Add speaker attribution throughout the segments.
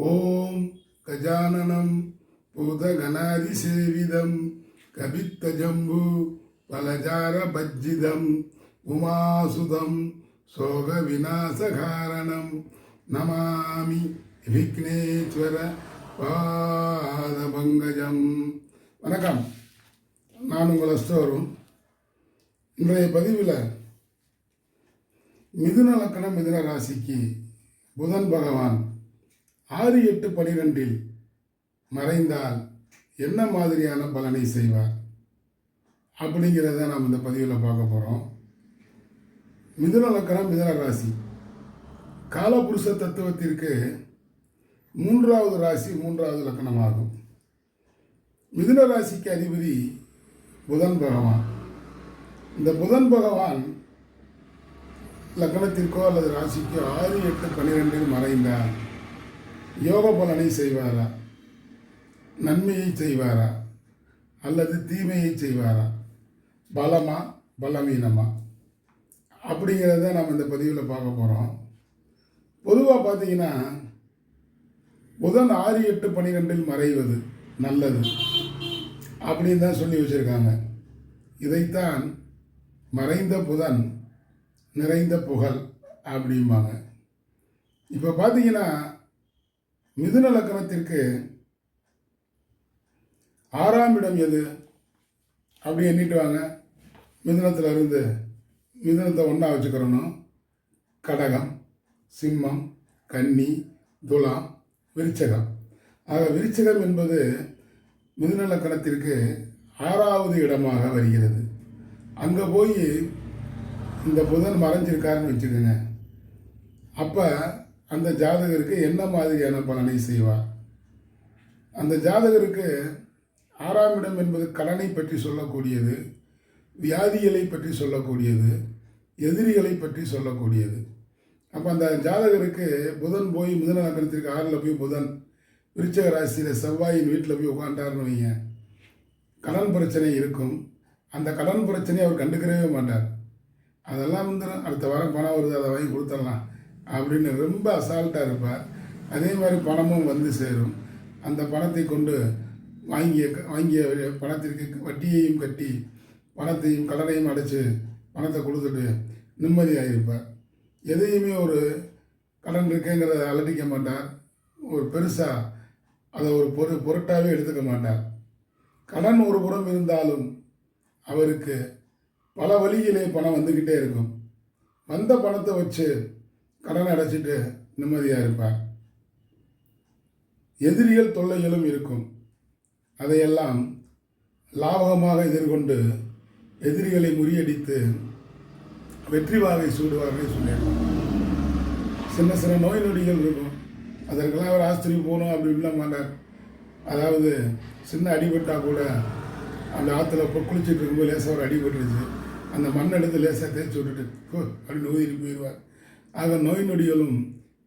Speaker 1: ஓம் கஜானனம் பூதகணாதிசேவிதம் கபித்தஜம்பு பலஜார பஜ்ஜிதம் உமாசுதம் சோக விநாசகாரணம் நமாமி விக்னேஸ்வர பாதபங்கஜம். வணக்கம். நான் உங்கள் அஸ்தோரும். இன்றைய பதிவில் மிதுன லக்கணம் மிதுன ராசிக்கு புதன் பகவான் ஆறு எட்டு பனிரெண்டில் மறைந்தால் என்ன மாதிரியான பலனை செய்வார்? அப்படிங்கிறத நாம் இந்த பதிவில் பார்க்க போகிறோம் மிதுன லக்கணம் மிதுன ராசி. காலபுருஷ தத்துவத்திற்கு மூன்றாவது ராசி மூன்றாவது லக்கணமாகும். மிதுன ராசிக்கு அதிபதி புதன் பகவான். இந்த புதன் பகவான் லக்னத்திற்கோ அல்லது ராசிக்கோ ஆறு எட்டு பன்னிரெண்டில் மறைந்தார். யோக பலனை செய்வாரா? நன்மையை செய்வாரா? அல்லது தீமையை செய்வாரா? பலமா? பலவீனமா? அப்படிங்கிறத நம்ம இந்த பதிவில் பார்க்க போகிறோம் பொதுவாக பார்த்தீங்கன்னா புதன் ஆறு எட்டு பன்னிரெண்டில் மறைவது நல்லது அப்படின்னு தான் சொல்லி வச்சுருக்காங்க. இதைத்தான் மறைந்த புதன் நிறைந்த புகழ் அப்படிம்பாங்க. இப்போ பார்த்தீங்கன்னா மிதுன லக்கணத்திற்கு ஆறாம் இடம் எது? அப்படி எண்ணிட்டு வாங்க. மிதுனத்தில் இருந்து மிதுனத்தை ஒன்றா வச்சுக்கிறணும் கடகம் சிம்மம் கன்னி துலாம் விருச்சகம். ஆக விருச்சகம் என்பது மிதுன லக்கணத்திற்கு ஆறாவது இடமாக வருகிறது. அங்கே போய் இந்த புதன் மறைஞ்சிருக்காருன்னு வச்சுக்கோங்க. அப்போ அந்த ஜாதகருக்கு என்ன மாதிரியான பலனை செய்வார்? அந்த ஜாதகருக்கு ஆறாம் இடம் என்பது கடனை பற்றி சொல்லக்கூடியது வியாதிகளை பற்றி சொல்லக்கூடியது எதிரிகளை பற்றி சொல்லக்கூடியது. அப்போ அந்த ஜாதகருக்கு புதன் போய் முதல நகரத்திற்கு ஆறில் போய் புதன் விருச்சக ராசியில் செவ்வாயின் வீட்டில் போய் உட்காண்டாருன்னு வைங்க. கடன் பிரச்சனை இருக்கும். அந்த கடன் பிரச்சனையை அவர் கண்டுக்கிறவே மாட்டார். அதெல்லாம் வந்து அடுத்த வாரம் பணம் வருது அதை வாங்கி கொடுத்துடலாம். அப்படின்னு ரொம்ப அசால்ட்டாக இருப்பார். அதே மாதிரி பணமும் வந்து சேரும். அந்த பணத்தை கொண்டு வாங்கிய வாங்கிய பணத்திற்கு வட்டியையும் கட்டி பணத்தையும் கடனையும் அடைச்சி பணத்தை கொடுத்துட்டு நிம்மதியாக இருப்பார். எதையுமே ஒரு கடன் இருக்குங்கிறத அலட்டிக்க மாட்டார். ஒரு பெருசாக அதை ஒரு பொரு பொருட்டாகவே எடுத்துக்க மாட்டார். கடன் ஒரு புறம் இருந்தாலும் அவருக்கு பல வழியிலே பணம் வந்துக்கிட்டே இருக்கும். வந்த பணத்தை வச்சு கடன் அடைச்சிட்டு நிம்மதியாக இருப்பார். எதிரிகள் தொல்லைகளும் இருக்கும். அதையெல்லாம் லாபகமாக எதிர்கொண்டு எதிரிகளை முறியடித்து வெற்றி வாகை சூடுவார்கள் சொல்லிடலாம் சின்ன சின்ன நோய் நொடிகள் இருக்கும். அதற்கெல்லாம் அவர் ஆஸ்திரி போகணும் அப்படின்லாம் மாட்டார் அதாவது சின்ன அடிபட்டால் கூட அந்த ஆற்றுல இப்போ குளிச்சுட்டு இருக்கும்போது லேசாக ஒரு அடிபட்டுருச்சு அந்த மண் எடுத்து லேசாக தேய்ச்சி விட்டுட்டு அப்படின்னு ஊதிட்டு போயிடுவார். ஆக நோய் நொடிகளும்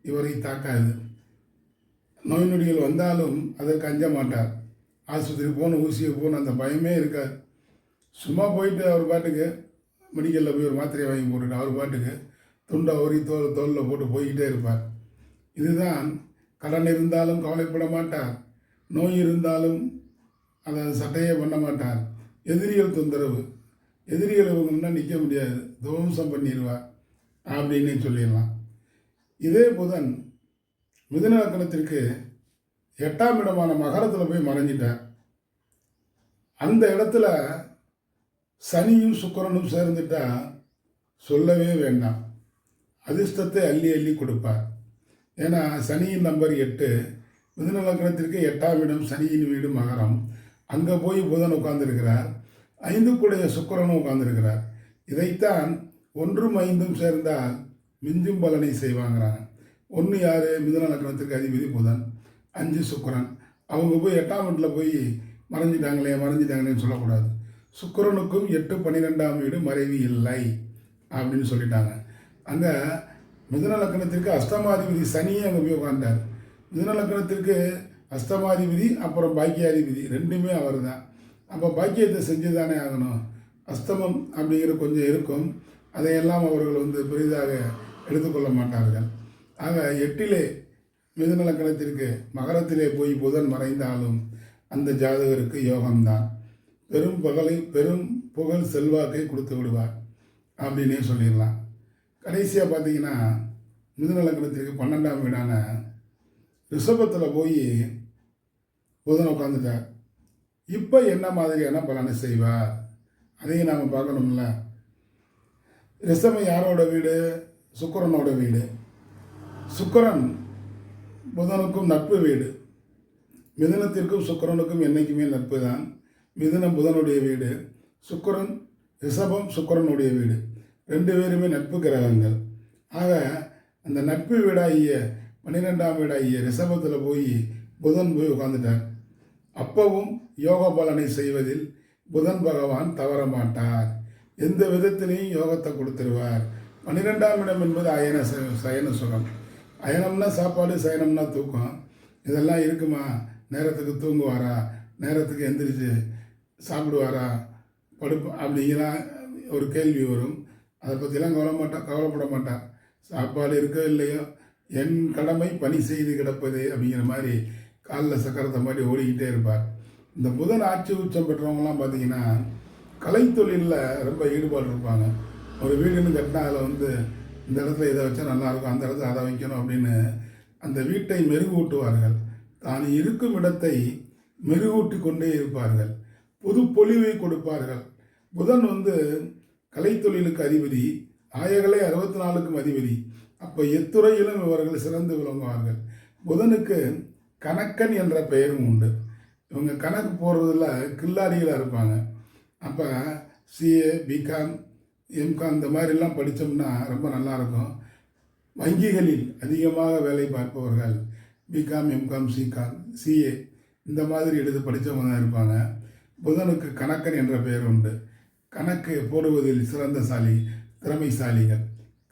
Speaker 1: இவரை தாக்காது. நோய் நொடிகள் வந்தாலும் அதற்கு அஞ்ச மாட்டார். ஆஸ்பத்திரி போகணும் ஊசியை போகணும் அந்த பயமே இருக்காது. சும்மா போயிட்டு அவர் பாட்டுக்கு மெடிக்கலில் போய் ஒரு மாத்திரையை வாங்கி போட்டுட்டு அவர் பாட்டுக்கு துண்டை ஒரி தோல் தோலில் போட்டு போய்கிட்டே இருப்பார். இதுதான் கடன் இருந்தாலும் கவலைப்பட மாட்டார். நோய் இருந்தாலும் அதை சட்டையே பண்ண மாட்டார். எதிரிகள் தொந்தரவு. எதிரிகள் இவங்கன்னா நிற்க முடியாது. துவம்சம் பண்ணிடுவார். அப்படின்னு சொல்லிடலாம். இதே புதன் மிதுன எட்டாம் இடமான மகரத்தில் போய் மறைஞ்சிட்டார். அந்த இடத்துல சனியும் சுக்கிரனும் சேர்ந்துட்டா சொல்லவே வேண்டாம். அதிர்ஷ்டத்தை அள்ளி அள்ளி கொடுப்பார். ஏன்னா சனியின் நம்பர் எட்டு மிதுன லக்னத்திற்கு எட்டாம் இடம் சனியின் வீடு மகரம். அங்கே போய் புதன் உட்கார்ந்துருக்கிறார். ஐந்துக்குடைய சுக்கிரனும் உட்கார்ந்துருக்கிறார். இதைத்தான் ஒன்றும் ஐந்தும் சேர்ந்தால் மிஞ்சும் பலனை செய்வாங்கிறாங்க ஒன்று யார்? மிதுன லக்னத்திற்கு அதிபதி புதன். அஞ்சு சுக்கரன். அவங்க போய் எட்டாம் வீட்டில் போய் மறைஞ்சிட்டாங்களே மறைஞ்சிட்டாங்களேன்னு சொல்லக்கூடாது. சுக்கரனுக்கும் எட்டு பன்னிரெண்டாம் வீடு மறைவி இல்லை அப்படின்னு சொல்லிட்டாங்க. அங்கே மிதுன லக்னத்திற்கு அஷ்டமாதிபதி சனியே அங்கே போய் உட்காந்தார் மிதுன லக்னத்திற்கு அஷ்டமாதிபதி அப்புறம் பாக்கியாதிபதி ரெண்டுமே அவர் தான் அப்போ பாக்கியத்தை செஞ்சு தானே ஆகணும். அஸ்தமம் அப்படிங்கிற கொஞ்சம் இருக்கும். அதையெல்லாம் அவர்கள் வந்து பெரிதாக எடுத்துக்கொள்ள மாட்டார்கள். ஆக எட்டிலே மிதுநலக்கணத்திற்கு மகரத்திலே போய் புதன் மறைந்தாலும் அந்த ஜாதகருக்கு யோகம்தான். பெரும் பகலை பெரும் புகழ் செல்வாக்கை கொடுத்து விடுவார் அப்படின்னே சொல்லிடலாம். கடைசியாக பார்த்தீங்கன்னா மிதுநலக்கணத்திற்கு பன்னெண்டாம் வீடான ரிஷபத்தில் போய் புதன் உட்காந்துட்டார் இப்போ என்ன மாதிரியான பலனை செய்வார்? அதையும் நாம் பார்க்கணும்ல. ரிஷபம் யாரோட வீடு? சுக்கரனோட வீடு. சுக்கரன் புதனுக்கும் நட்பு வீடு. மிதுனத்திற்கும் சுக்கரனுக்கும் என்றைக்குமே நட்பு தான் மிதுனம் புதனுடைய வீடு. சுக்கரன் ரிஷபம் சுக்கிரனுடைய வீடு. ரெண்டு பேருமே நட்பு கிரகங்கள். ஆக அந்த நட்பு வீடாகிய பன்னிரெண்டாம் வீடாகிய ரிஷபத்தில் போய் புதன் போய் உட்காந்துட்டார் அப்பவும் யோக பலனை செய்வதில் புதன் பகவான் தவற மாட்டார் எந்த விதத்திலையும் யோகத்தை கொடுத்துருவார். பன்னிரெண்டாம் இடம் என்பது அயன சயன சுகம். அயனம்னா சாப்பாடு சயனம்னா தூக்கம். இதெல்லாம் இருக்குமா? நேரத்துக்கு தூங்குவாரா? நேரத்துக்கு எந்திரிச்சு சாப்பிடுவாரா? படுப்பு அப்படிங்கலாம் ஒரு கேள்வி வரும். அதை பற்றிலாம் கவலை மாட்டான் கவலைப்பட மாட்டான் சாப்பாடு இருக்கோ இல்லையோ என் கடமை பணி செய்து கிடப்பது அப்படிங்கிற மாதிரி காலில் சக்கரத்தை மாதிரி ஓடிக்கிட்டே இருப்பார். இந்த புதன் ஆட்சி உச்சம் பெற்றவங்கலாம் பார்த்தீங்கன்னா கலைத்தொழிலில் ரொம்ப ஈடுபாடு இருப்பாங்க. ஒரு வீடுன்னு கட்டினா அதில் வந்து இந்த இடத்துல இதை வச்சா நல்லாயிருக்கும் அந்த இடத்துல அதை வைக்கணும் அப்படின்னு அந்த வீட்டை மெருகூட்டுவார்கள். தான் இருக்கும் இடத்தை மெருகூட்டி கொண்டே இருப்பார்கள். புது பொலிவை கொடுப்பார்கள். புதன் வந்து கலைத்தொழிலுக்கு அதிபதி ஆயகலை அறுபத்தி நாலுக்கும் அதிபதி. அப்போ எத்துறையிலும் இவர்கள் சிறந்து விளங்குவார்கள். புதனுக்கு கணக்கன் என்ற பெயரும் உண்டு. இவங்க கணக்கு போடுறதில் கில்லாடிகளாக இருப்பாங்க. அப்போ சிஏ பிகாம் எம்காம் இந்த மாதிரிலாம் படித்தோம்னா ரொம்ப நல்லாயிருக்கும். வங்கிகளில் அதிகமாக வேலை பார்ப்பவர்கள் பிகாம் எம்காம் சிகாம் சிஏ இந்த மாதிரி எடுத்து படித்தவங்க தான் இருப்பாங்க. புதனுக்கு கணக்கன் என்ற பெயர் உண்டு. கணக்கு போடுவதில் சிறந்தசாலி திறமைசாலிகள்.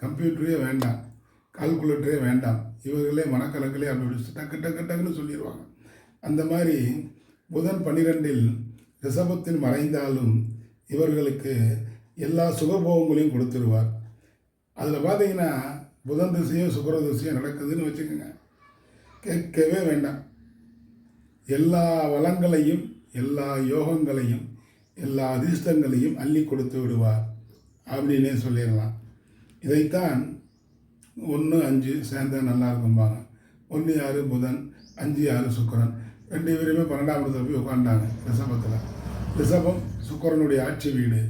Speaker 1: கம்ப்யூட்டரே வேண்டாம் கால்குலேட்டரே வேண்டாம். இவர்களே மனக்கணக்கிலே அப்படி டக்கு டக்கு டக்குன்னு சொல்லிடுவாங்க அந்த மாதிரி புதன் பன்னிரெண்டில் ரிஷபத்தில் மறைந்தாலும் இவர்களுக்கு எல்லா சுகபோகங்களையும் கொடுத்துருவார். அதில் பார்த்தீங்கன்னா புதன் திசையோ சுக்கர திசையும் நடக்குதுன்னு வச்சுக்கோங்க. கேட்கவே வேண்டாம். எல்லா வளங்களையும் எல்லா யோகங்களையும் எல்லா அதிர்ஷ்டங்களையும் அள்ளி கொடுத்து விடுவார் அப்படின்னே சொல்லிடலாம். இதைத்தான் ஒன்று அஞ்சு சேர்ந்தா நல்லா இருக்கும்பாங்க. ஒன்று ஆறு புதன் அஞ்சு ஆறு சுக்கிரன். ரெண்டு பேருமே பன்னெண்டாம் இடத்துல போய் உட்காண்டாங்க ரிஷபத்தில் ரிஷபம் சுக்கரனுடைய ஆட்சி வீடு.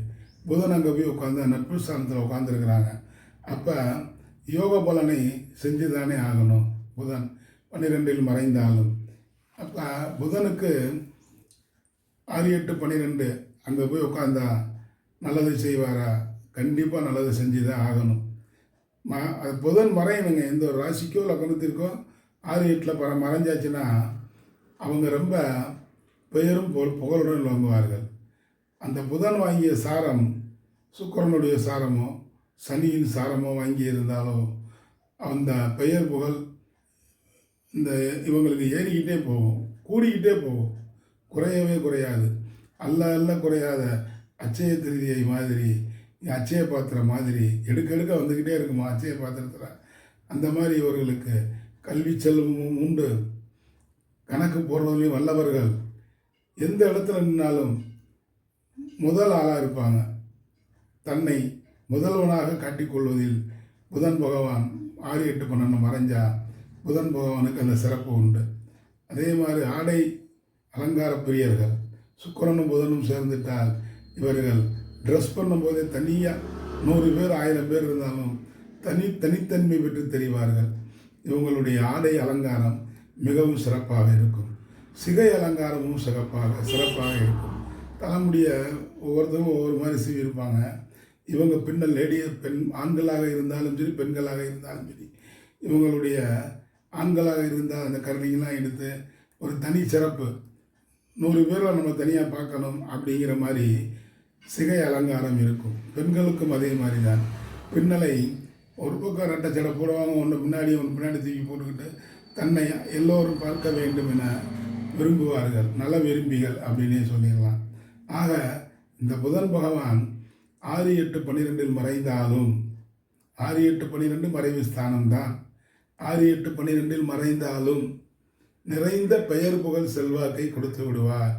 Speaker 1: புதன் அங்கே போய் உட்காந்து நட்பு ஸ்தானத்தில் உட்காந்துருக்குறாங்க அப்போ யோக பலனை செஞ்சு தானே ஆகணும் புதன். பன்னிரெண்டில் மறைந்தாலும். அப்போ புதனுக்கு ஆறு எட்டு பன்னிரெண்டு அங்கே போய் உட்காந்தா நல்லது செய்வாரா? கண்டிப்பாக நல்லது செஞ்சு தான் ஆகணும். ம அது புதன் மறையணுங்க. எந்த ஒரு ராசிக்கோ லக்னத்திற்கோ ஆறு எட்டில் பர மறைஞ்சாச்சுன்னா அவங்க ரொம்ப பெயரும் புகழ் புகழுடன் விளங்குவார்கள். அந்த புதன் வாங்கிய சாரம் சுக்கிரனுடைய சாரமோ சனியின் சாரமோ வாங்கி இருந்தாலோ அந்த பெயர் புகழ் இந்த இவங்களுக்கு ஏறிக்கிட்டே போகும் கூடிக்கிட்டே போகும். குறையவே குறையாது. அல்ல அல்ல குறையாத அச்சய திருதியை மாதிரி அச்சய பாத்திரம் மாதிரி எடுக்க எடுக்க வந்துக்கிட்டே இருக்குமா அச்சய பாத்திரத்தில்? அந்த மாதிரி இவர்களுக்கு கல்வி செல்வமும் உண்டு. கணக்கு போடுறதுலையும் வல்லவர்கள் எந்த இடத்துல நின்னாலும் முதல் ஆளாக இருப்பாங்க. தன்னை முதல்வனாக காட்டிக்கொள்வதில் புதன் பகவான் ஆறு எட்டு பன்னெண்டு மறைஞ்சா புதன் பகவானுக்கு அந்த சிறப்பு உண்டு. அதே மாதிரி ஆடை அலங்கார பிரியர்கள் சுக்கிரனும் புதனும் சேர்ந்துட்டால் இவர்கள் ட்ரெஸ் பண்ணும்போதே தனியாக நூறு பேர் ஆயிரம் பேர் இருந்தாலும் தனி தனித்தன்மை பெற்று தெரிவார்கள். இவங்களுடைய ஆடை அலங்காரம் மிகவும் சிறப்பாக இருக்கும். சிகை அலங்காரமும் சிறப்பாக சிறப்பாக இருக்கும். தலைமுடிய ஒவ்வொருத்தரும் ஒவ்வொரு மாதிரி சீவிருப்பாங்க இவங்க பின்னல் லேடி பெண் ஆண்களாக இருந்தாலும் சரி பெண்களாக இருந்தாலும் சரி இவங்களுடைய ஆண்களாக இருந்தால் அந்த கருணைங்கெல்லாம் எடுத்து ஒரு தனி சிறப்பு. நூறு பேரை நம்ம தனியாக பார்க்கணும் அப்படிங்கிற மாதிரி சிகை அலங்காரம் இருக்கும். பெண்களுக்கும் அதே மாதிரி தான் பின்னலை ஒரு பக்கம் ரெட்டை சடை போடுவாங்க ஒன்று பின்னாடி ஒன்று பின்னாடி தூக்கி போட்டுக்கிட்டு தன்னை எல்லோரும் பார்க்க வேண்டும் என விரும்புவார்கள். நல விரும்பிகள் அப்படின்னே சொல்லிடலாம். ஆக இந்த புதன் பகவான் ஆறு எட்டு பன்னிரெண்டில் மறைந்தாலும் ஆறு எட்டு பன்னிரெண்டு மறைவு ஸ்தானம்தான். ஆறு எட்டு பன்னிரெண்டில் மறைந்தாலும் நிறைந்த பெயர் புகழ் செல்வாக்கை கொடுத்து விடுவார்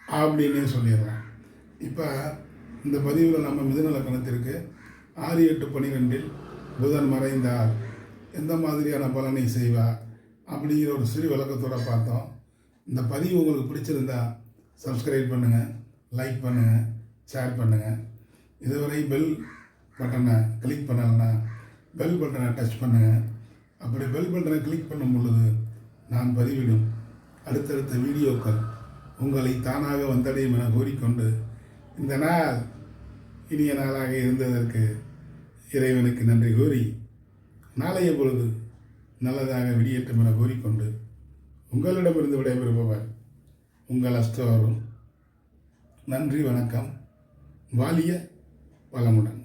Speaker 1: அப்படின்னே சொல்லிடுறான் இப்போ இந்த பதிவில் நம்ம மிதுநலக்கணத்திற்கு ஆறு எட்டு பன்னிரெண்டில் புதன் மறைந்தார். எந்த மாதிரியான பலனை செய்வார்? அப்படிங்கிற ஒரு சிறு விளக்கத்தோட பார்த்தோம். இந்த பதிவு உங்களுக்கு பிடிச்சிருந்தா சப்ஸ்கிரைப் பண்ணுங்கள் லைக் பண்ணுங்கள் ஷேர் பண்ணுங்கள் இதுவரை பெல் பட்டனை கிளிக் பண்ணலைன்னா பெல் பட்டனை டச் பண்ணுங்கள் அப்படி பெல் பட்டனை கிளிக் பண்ணும் பொழுது நான் பதிவிடும் அடுத்தடுத்த வீடியோக்கள் உங்களை தானாக வந்தடையும் என கூறிக்கொண்டு இந்த நாள் இனிய நாளாக இருந்ததற்கு இறைவனுக்கு நன்றி கூறி நாளைய பொழுது நல்லதாக வெளியேற்றம் என கூறிக்கொண்டு உங்களிடமிருந்து விடைபெறுபவர் உங்கள் அஸ்தவரும் நன்றி வணக்கம். வாலிய வளமுடன்.